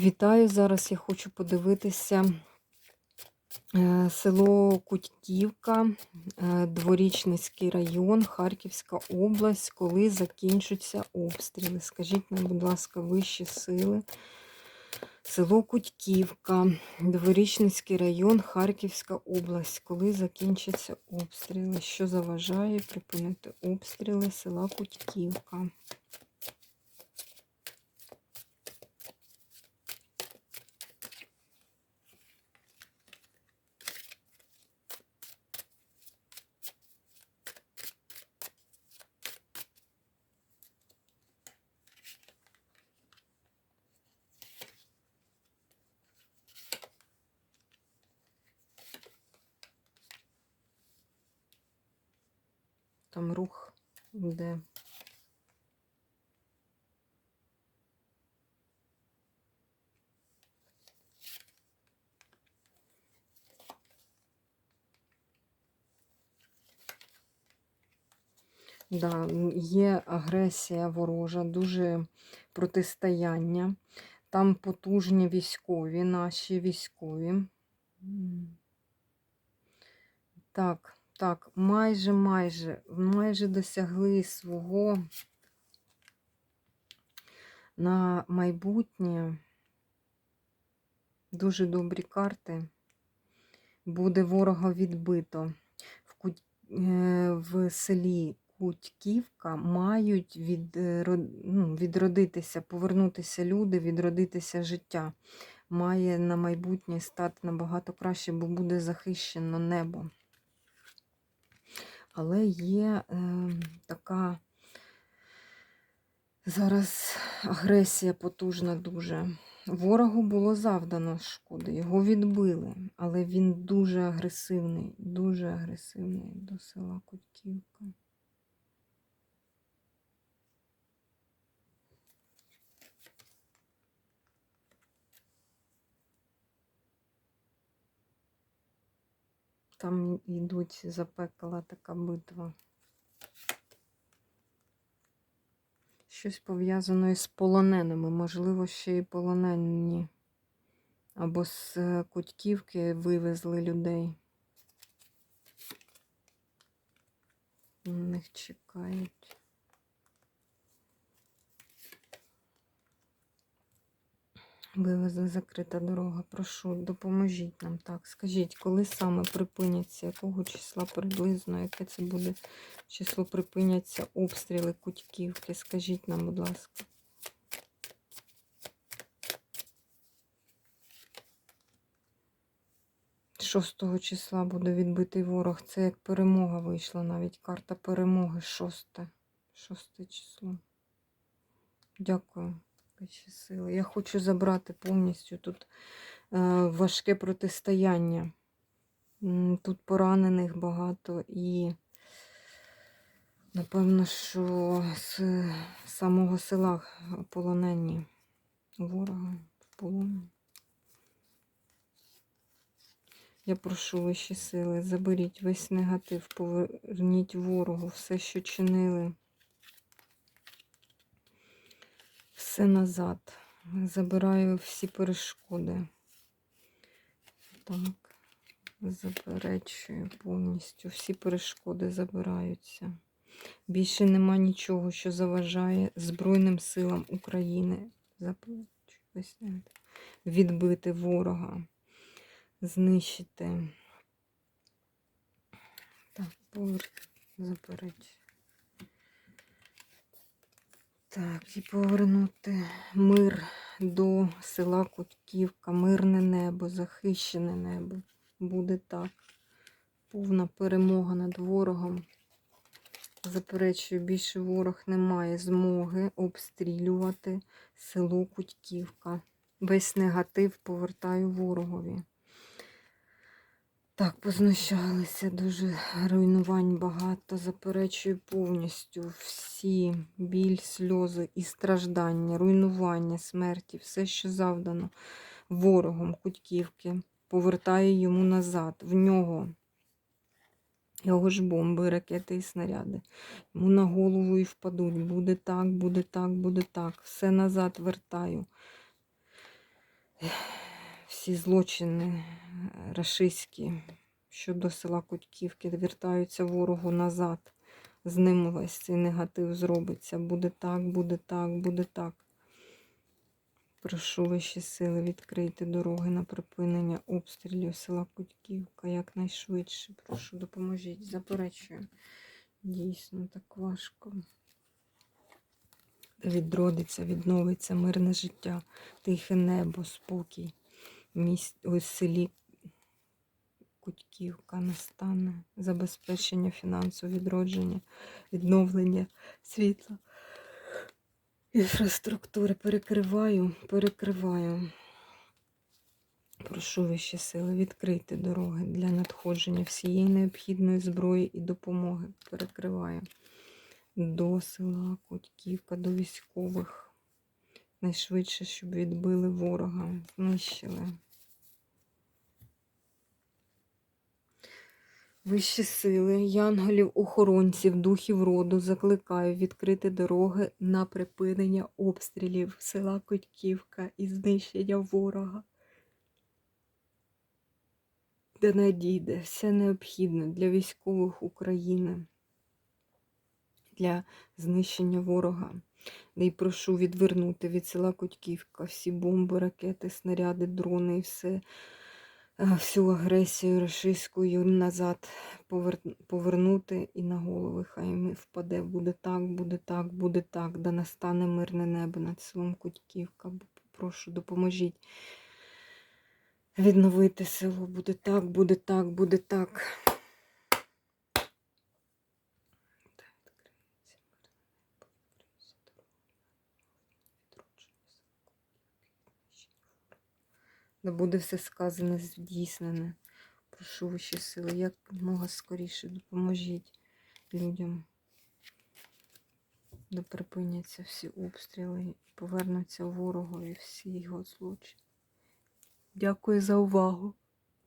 Вітаю! Зараз я хочу подивитися е, село Кутьківка, е, Дворічницький район, Харківська область, коли закінчаться обстріли. Скажіть нам, будь ласка, вищі сили. Село Кутьківка, Дворічницький район, Харківська область, коли закінчаться обстріли. Що заважає припинити обстріли села Кутьківка? Там рух йде. Да, є агресія ворожа, дуже протистояння. Там потужні військові, наші військові. Так, так, майже, майже, майже досягли свого на майбутнє. Дуже добрі карти. Буде ворога відбито. В, Куть... е, в селі Кутьківка мають від... е, ну, відродитися, повернутися люди, відродитися життя. Має на майбутнє стати набагато краще, бо буде захищено небо. Але є е, така зараз агресія потужна дуже. Ворогу було завдано шкоди, його відбили, але він дуже агресивний, дуже агресивний до села Кутківка. Там йдуть запекла така битва. Щось пов'язане з полоненими, можливо, ще й полонені. Або з е, Кутьківки вивезли людей. На них чекають. Вивезли закрита дорога. Прошу, допоможіть нам так. Скажіть, коли саме припиняться, якого числа приблизно, яке це буде число припиняться обстріли Кутьківки? Скажіть нам, будь ласка. Шостого числа буде відбитий ворог. Це як перемога вийшла навіть. Карта перемоги шосте. Шосте число. Дякую. Вищі сили. Я хочу забрати повністю тут е, важке протистояння. Тут поранених багато і, напевно, що з самого села полонені ворога в полоні. Я прошу вищі сили, заберіть весь негатив, поверніть ворогу, все, що чинили. Все назад. Забираю всі перешкоди. Так, заперечую повністю. Всі перешкоди забираються. Більше нема нічого, що заважає Збройним силам України. Відбити ворога, знищити. Так, повер... заперечую. Так, і повернути мир до села Кутківка, мирне небо, захищене небо. Буде так. Повна перемога над ворогом. Заперечую, більше ворог не має змоги обстрілювати село Кутьківка. Весь негатив повертаю ворогові. Так, познущалися, дуже руйнувань багато. Заперечую повністю всі біль, сльози і страждання, руйнування, смерті, все, що завдано ворогом Кутьківки, повертаю йому назад. В нього його ж бомби, ракети і снаряди. Йому на голову і впадуть. Буде так, буде так, буде так. Все назад вертаю. всі злочини рашистські щодо села Кутьківки вертаються ворогу назад. З ним весь цей негатив зробиться. Буде так, буде так, буде так. Прошу вищі сили відкрити дороги на припинення обстрілів села Кутьківка якнайшвидше. Прошу, допоможіть. Заперечую. Дійсно, так важко. Відродиться, відновиться мирне життя, тихе небо, спокій. Міс- у селі Кутьківка настане, забезпечення фінансового відродження, відновлення світла, інфраструктури. Перекриваю, перекриваю. Прошу вищі сили відкрити дороги для надходження всієї необхідної зброї і допомоги. Перекриваю до села Кутьківка, до військових. Найшвидше, щоб відбили ворога, знищили. Вищі сили, янголів, охоронців, духів роду закликаю відкрити дороги на припинення обстрілів села Котьківка і знищення ворога. Де надійде все необхідне для військових України, для знищення ворога. Де й прошу відвернути від села Котьківка всі бомби, ракети, снаряди, дрони і все, всю агресію рашистську назад повернути і на голови хай ми впаде. Буде так, буде так, буде так, да настане мирне небо над селом Кутьківка. Прошу, допоможіть відновити село. Буде так, буде так, буде так. Де відкриється мирне небо, відкриється дорога, відродження села Котьківки, знищення ворога. Да буде все сказане, здійснене. Прошу вищі сили, як мога скоріше допоможіть людям. Да припиняться всі обстріли повернуться повернуться ворогові всі його злочини. Дякую за увагу.